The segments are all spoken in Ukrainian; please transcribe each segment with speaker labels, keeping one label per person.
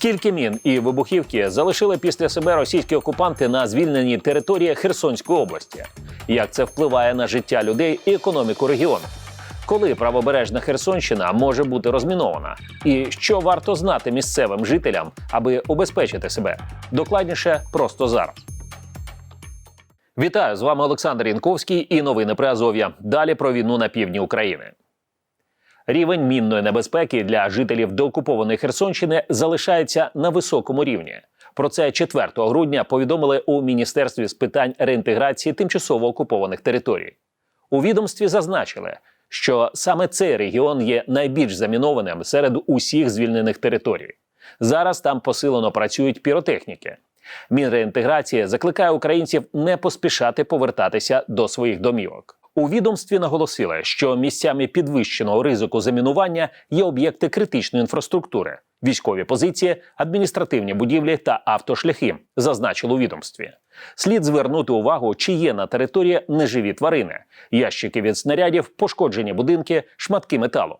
Speaker 1: Скільки мін і вибухівки залишили після себе російські окупанти на звільненій території Херсонської області? Як це впливає на життя людей і економіку регіону? Коли правобережна Херсонщина може бути розмінована? І що варто знати місцевим жителям, аби убезпечити себе? Докладніше просто зараз. Вітаю з вами Олександр Янковський і новини при Азов'я. Далі про війну на півдні України. Рівень мінної небезпеки для жителів деокупованої Херсонщини залишається на високому рівні. Про це 4 грудня повідомили у Міністерстві з питань реінтеграції тимчасово окупованих територій. У відомстві зазначили, що саме цей регіон є найбільш замінованим серед усіх звільнених територій. Зараз там посилено працюють піротехніки. Мінреінтеграція закликає українців не поспішати повертатися до своїх домівок. У відомстві наголосили, що місцями підвищеного ризику замінування є об'єкти критичної інфраструктури, військові позиції, адміністративні будівлі та автошляхи, зазначили у відомстві. Слід звернути увагу, чи є на території неживі тварини, ящики від снарядів, пошкоджені будинки, шматки металу.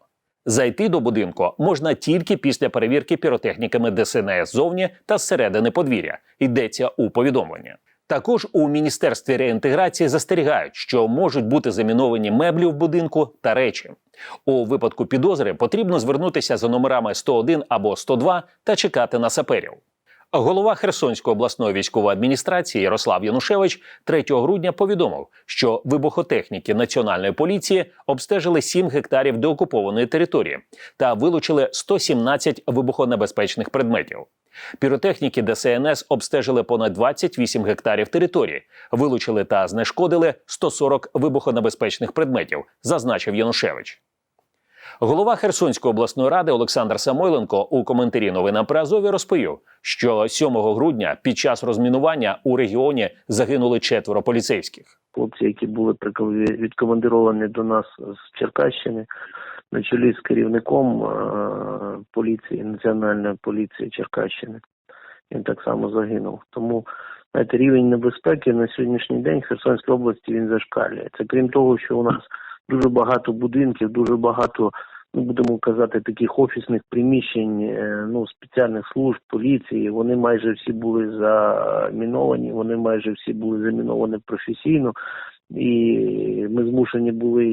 Speaker 1: Зайти до будинку можна тільки після перевірки піротехніками ДСНС ззовні та зсередини подвір'я. Йдеться у повідомленні. Також у міністерстві реінтеграції застерігають, що можуть бути заміновані меблі в будинку та речі. У випадку підозри потрібно звернутися за номерами 101 або 102 та чекати на саперів. Голова Херсонської обласної військової адміністрації Ярослав Янушевич 3 грудня повідомив, що вибухотехніки національної поліції обстежили 7 гектарів деокупованої території та вилучили 117 вибухонебезпечних предметів. Піротехніки ДСНС обстежили понад 28 гектарів території, вилучили та знешкодили 140 вибухонебезпечних предметів, зазначив Янушевич. Голова Херсонської обласної ради Олександр Самойленко у коментарі новинам при Азові розповів, що 7 грудня під час розмінування у регіоні загинули четверо поліцейських.
Speaker 2: хлопці, які були відкомандировані до нас з Черкащини, на чолі з керівником е, поліції, національної поліції Черкащини. Він так само загинув. Тому знаєте, рівень небезпеки на сьогоднішній день в Херсонській області він зашкалює. Це крім того, що у нас дуже багато будинків, дуже багато, ну будемо казати, таких офісних приміщень, е, ну спеціальних служб поліції. Вони майже всі були заміновані, вони майже всі були заміновані професійно. І ми змушені були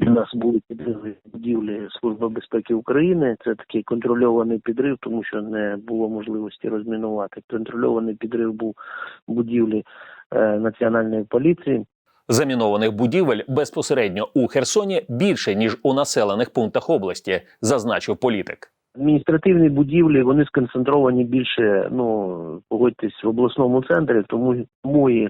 Speaker 2: і нас були підриви будівлі Служби безпеки України. Це такий контрольований підрив, тому що не було можливості розмінувати. Контрольований підрив був будівлі е, національної поліції.
Speaker 1: Замінованих будівель безпосередньо у Херсоні більше ніж у населених пунктах області, зазначив політик.
Speaker 2: Адміністративні будівлі вони сконцентровані більше, ну погодьтесь в обласному центрі, тому тому і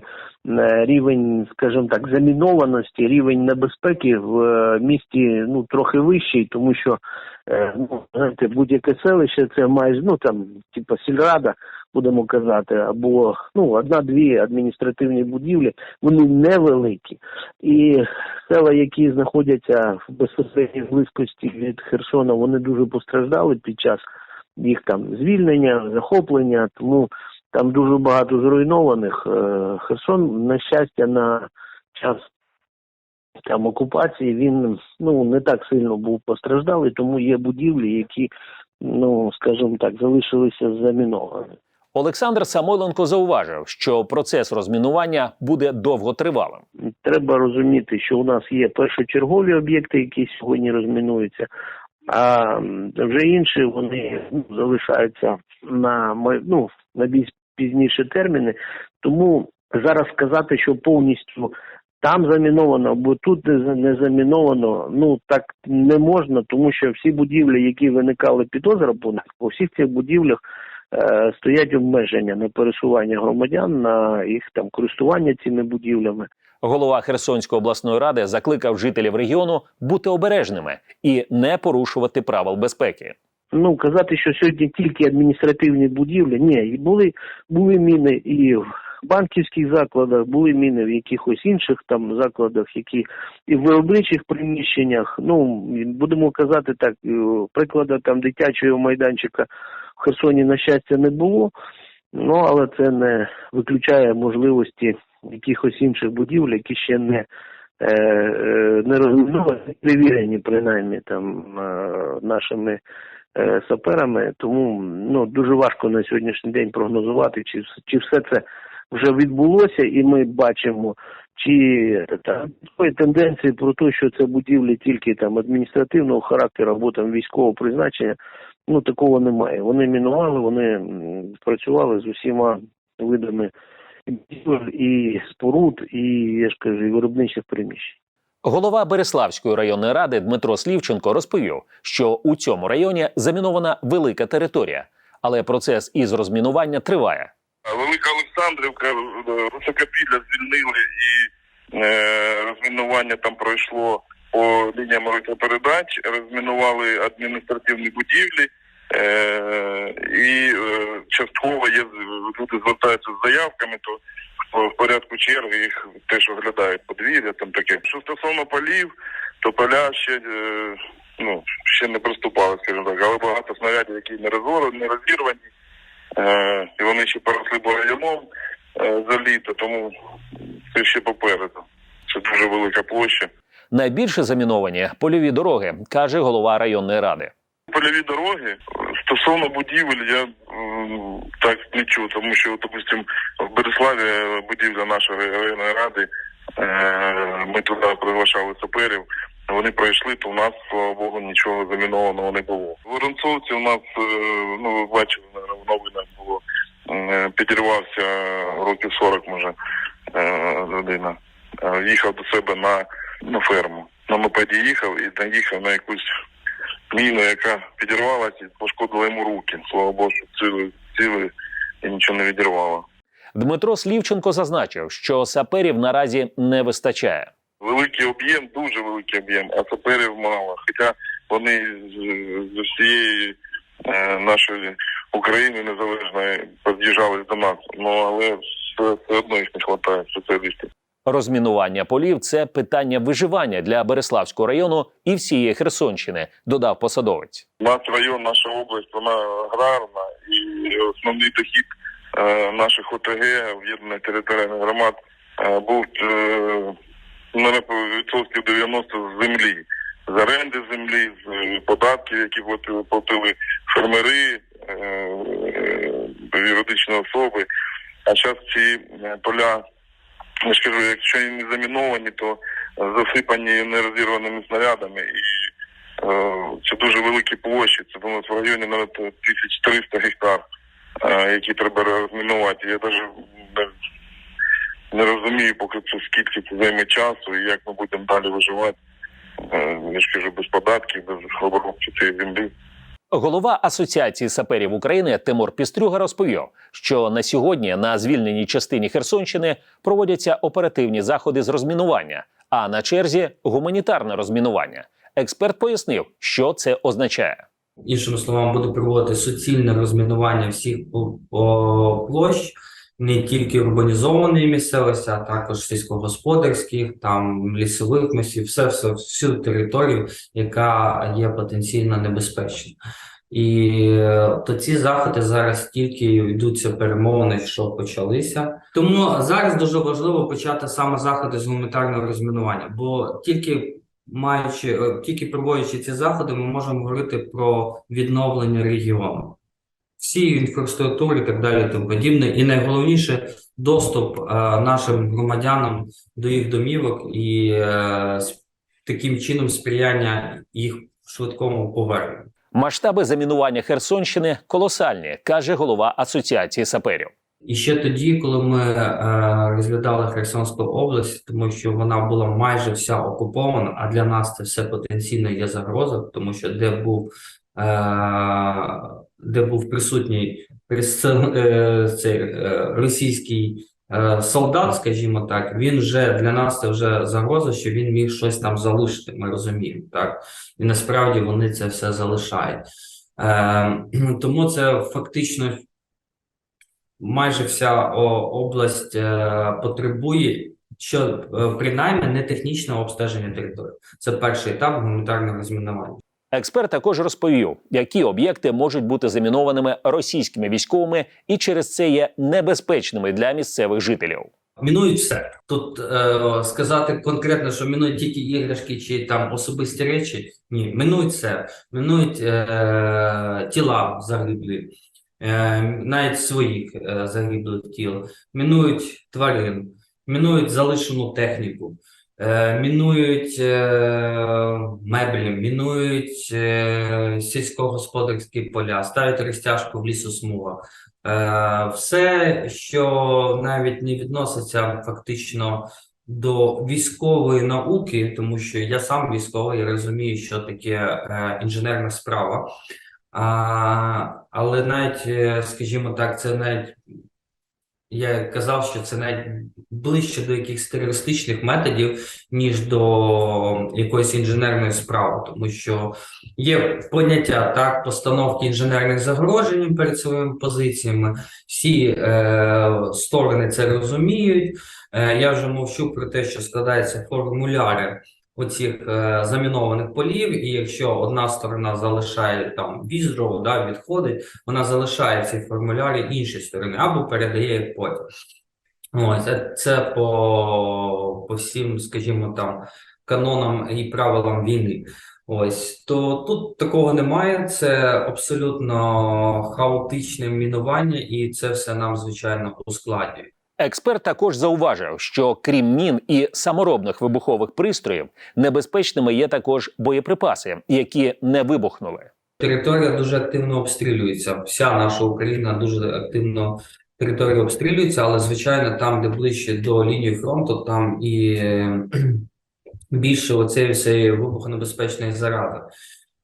Speaker 2: е, рівень, скажімо так, замінованості, рівень небезпеки в е, місті ну трохи вищий, тому що е, ну знаєте, будь-яке селище це майже ну там, типа сільрада, будемо казати, або ну одна-дві адміністративні будівлі, вони невеликі. І села, які знаходяться в безпосередній близькості від Херсона, вони дуже постраждали під час їх там звільнення, захоплення. Тому там дуже багато зруйнованих. Е, Херсон, на щастя, на час там окупації він ну не так сильно був постраждалий, тому є будівлі, які, ну скажімо так, залишилися заміновані.
Speaker 1: Олександр Самойленко зауважив, що процес розмінування буде довготривалим.
Speaker 2: треба розуміти, що у нас є першочергові об'єкти, які сьогодні розмінуються, а вже інші вони ну, залишаються на ну, на більш пізніші терміни. Тому зараз сказати, що повністю там заміновано або тут не заміновано, ну так не можна, тому що всі будівлі, які виникали підозра по по всіх цих будівлях стоять обмеження на пересування громадян, на їх там користування цими будівлями.
Speaker 1: Голова Херсонської обласної ради закликав жителів регіону бути обережними і не порушувати правил безпеки.
Speaker 2: Ну казати, що сьогодні тільки адміністративні будівлі, ні, і були були міни і в банківських закладах, були міни в якихось інших там закладах, які і в виробничих приміщеннях. Ну будемо казати так, е, прикладу там дитячого майданчика в Херсоні на щастя не було. Ну але це не виключає можливості якихось інших будівель, які ще не е, е, не розміновані, перевірені принаймні там нашими саперами. Тому ну дуже важко на сьогоднішній день прогнозувати, чи чи все це вже відбулося, і ми бачимо. Чи та такої тенденції про те, що це будівлі тільки там адміністративного характеру або там військового призначення, ну такого немає. Вони мінували, вони працювали з усіма видами і споруд, і я ж кажу, і виробничих приміщень.
Speaker 1: Голова Береславської районної ради Дмитро Слівченко розповів, що у цьому районі замінована велика територія, але процес із розмінування триває.
Speaker 3: Велика Олександрівка, е, Високопілля звільнили і е, розмінування там пройшло по лініям електропередач, розмінували адміністративні будівлі. Е, і е, частково є люди звертаються з заявками, то в- порядку черги їх теж оглядають подвір'я, там таке. Що стосовно полів, то поля ще е, ну ще не приступали, скажімо так, але багато снарядів, які не розірвані. Е, вони ще поросли бур'яном е, за літо, тому це ще попереду. Це дуже велика площа.
Speaker 1: Найбільше заміновані польові дороги, каже голова районної ради.
Speaker 3: Польові дороги стосовно будівель я так не чув, тому що, допустим, в Береславі будівля нашої районної ради, е, ми туди приглашали саперів. Вони пройшли, то у нас, слава Богу, нічого замінованого не було. В Воронцовці у нас, е, ну ви бачили, в новинах було, підірвався років 40, може, е, людина. Е, Їхав до себе на, на ферму. На мопеді їхав і наїхав на якусь міну, яка підірвалася і пошкодила йому руки. Слава Богу, що ціли, ціли і нічого не відірвало.
Speaker 1: Дмитро Слівченко зазначив, що саперів наразі не вистачає.
Speaker 3: Великий об'єм, дуже великий об'єм, а саперів мало. Хоча вони з, з усієї е, нашої України незалежної під'їжджали до нас. Ну але все, все одно їх не вистачає спеціалістів.
Speaker 1: Розмінування полів це питання виживання для Береславського району і всієї Херсонщини, додав посадовець.
Speaker 3: Наш район, наша область, вона аграрна і основний дохід е, наших ОТГ, об'єднаних територіальних громад, е, був е, на відсотків 90 з землі. З оренди землі, з податків, які платили, фермери, юридичні особи. А зараз ці е, поля, я ж кажу, якщо не заміновані, то засипані нерозірваними снарядами і Е, Це дуже великі площі. Це у нас в районі навіть 1300 гектар, е, які треба розмінувати. Я навіть не, розумію, поки це скільки це займе часу і як ми будемо далі виживати. Е, Я ж кажу, без податків, без обробки цієї землі.
Speaker 1: Голова Асоціації саперів України Тимур Пістрюга розповів, що на сьогодні на звільненій частині Херсонщини проводяться оперативні заходи з розмінування, а на черзі гуманітарне розмінування. Експерт пояснив, що це означає.
Speaker 4: іншими словами, буде проводити суцільне розмінування всіх площ, не тільки урбанізованої місцевості, а також сільськогосподарських, там лісових масів, все, все, всю територію, яка є потенційно небезпечна. І е, то ці заходи зараз тільки йдуться перемовини, що почалися. Тому зараз дуже важливо почати саме заходи з гуманітарного розмінування, бо тільки маючи е, тільки проводячи ці заходи, ми можемо говорити про відновлення регіону, всі інфраструктури так далі, тому подібне. І найголовніше доступ е, нашим громадянам до їх домівок і е, таким чином сприяння їх швидкому поверненню.
Speaker 1: Масштаби замінування Херсонщини колосальні, каже голова Асоціації саперів.
Speaker 4: І ще тоді, коли ми е, розглядали Херсонську область, тому що вона була майже вся окупована, а для нас це все потенційно є загроза, тому що де був, е, де був присутній е, цей, е, російський е, солдат, скажімо так, він вже для нас це вже загроза, що він міг щось там залишити. Ми розуміємо, так і насправді вони це все залишають. Тому це фактично майже вся область потребує що принаймні не технічного обстеження території. Це перший етап гуманітарного розмінування.
Speaker 1: Експерт також розповів, які об'єкти можуть бути замінованими російськими військовими і через це є небезпечними для місцевих жителів.
Speaker 4: Мінують все. Тут е, сказати конкретно, що мінують тільки іграшки чи там особисті речі. Ні, мінують все. Мінують е, тіла загиблі, е, навіть своїх е, загиблих тіл, мінують тварин, мінують залишену техніку, е, мінують е, меблі, мінують е, сільськогосподарські поля, ставлять розтяжку в лісосмугах. Е, Все, що навіть не відноситься фактично до військової науки, тому що я сам військовий, я розумію, що таке е, інженерна справа. А, але навіть, скажімо так, це навіть я казав, що це навіть ближче до якихось терористичних методів, ніж до якоїсь інженерної справи, тому що є поняття так, постановки інженерних загрожень перед своїми позиціями. Всі е, сторони це розуміють. Е, я вже мовчу про те, що складаються формуляри оцих е, замінованих полів, і якщо одна сторона залишає там віздру, да, відходить, вона залишає ці формулярі іншій сторони або передає їх потім. Ось це по, по всім, скажімо, там канонам і правилам війни. Ось то тут такого немає. Це абсолютно хаотичне мінування, і це все нам звичайно ускладнює.
Speaker 1: Експерт також зауважив, що крім мін і саморобних вибухових пристроїв, небезпечними є також боєприпаси, які не вибухнули.
Speaker 4: Територія дуже активно обстрілюється. Вся наша Україна дуже активно територія обстрілюється, але звичайно, там, де ближче до лінії фронту, там і е, більше оцеї всієї вибухонебезпечної заради.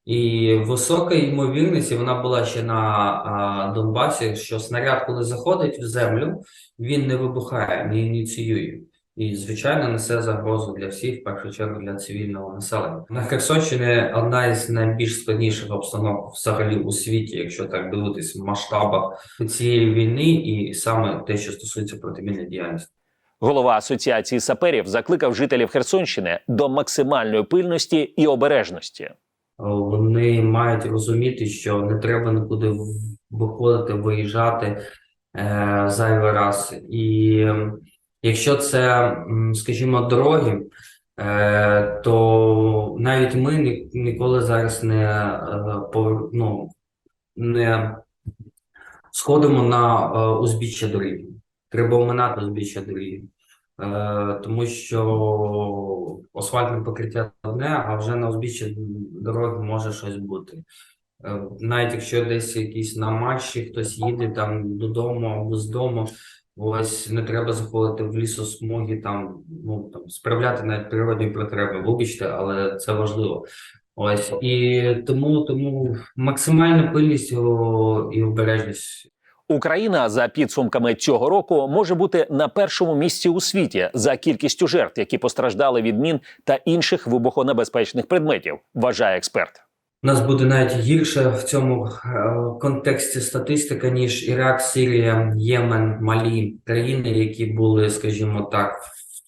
Speaker 4: І висока ймовірність, і вона була ще на а, Донбасі, що снаряд, коли заходить в землю, він не вибухає, не ініціює. І, звичайно, несе загрозу для всіх, в першу чергу для цивільного населення. На Херсонщині одна із найбільш складніших обстановок взагалі у світі, якщо так дивитись в масштабах цієї війни, і саме те, що стосується протимінної діяльності.
Speaker 1: Голова асоціації саперів закликав жителів Херсонщини до максимальної пильності і обережності.
Speaker 4: Вони мають розуміти, що не треба нікуди виходити, виїжджати е, зайвий раз. І якщо це, скажімо, дороги, е, то навіть ми ні- ніколи зараз не, е, повер- ну, не сходимо на е, узбіччя доріг. Треба оминати узбіччя доріг. Е, тому що асфальтне покриття одне, а вже на узбіччі дороги може щось бути. Е, навіть якщо десь якісь на матчі хтось їде там додому або з дому, ось не треба заходити в лісосмуги, там, ну, там справляти навіть природні потреби, вибачте, але це важливо. Ось і тому, тому максимальна пильність і обережність
Speaker 1: Україна за підсумками цього року може бути на першому місці у світі за кількістю жертв, які постраждали від мін та інших вибухонебезпечних предметів, вважає експерт.
Speaker 4: Нас буде навіть гірше в цьому е, контексті статистика, ніж Ірак, Сирія, Ємен, Малі, країни, які були, скажімо так,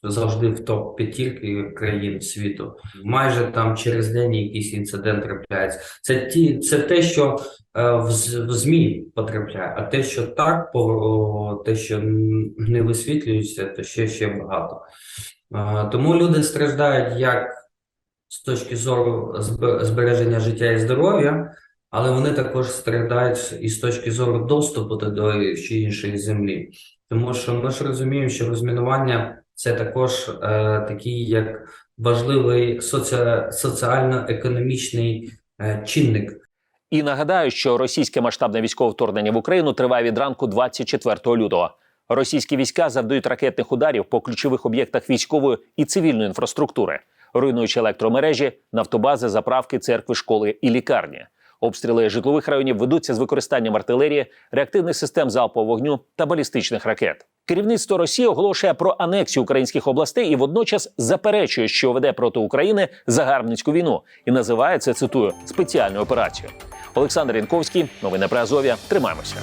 Speaker 4: завжди в топ п'ятірки країн світу. Майже там через день якийсь інцидент трапляється. Це ті, це те, що е, в, в ЗМІ потрапляє, а те, що так, по те, що не висвітлюється, то ще ще багато. Е, Тому люди страждають як з точки зору збереження життя і здоров'я, але вони також страдають і з точки зору доступу до чи іншої землі. Тому що ми ж розуміємо, що розмінування це також е, такий як важливий соці- соціально-економічний е, чинник
Speaker 1: І нагадаю, що російське масштабне військове вторгнення в Україну триває від ранку 24 лютого. Російські війська завдають ракетних ударів по ключових об'єктах військової і цивільної інфраструктури, руйнуючи електромережі, нафтобази, заправки, церкви, школи і лікарні. Обстріли житлових районів ведуться з використанням артилерії, реактивних систем залпового вогню та балістичних ракет. Керівництво Росії оголошує про анексію українських областей і водночас заперечує, що веде проти України загарбницьку війну, і називає це цитую спеціальну операцію. Олександр Янковський, новини про Азов'я. Тримаємося.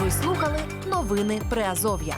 Speaker 5: Ви слухали новини Приазов'я.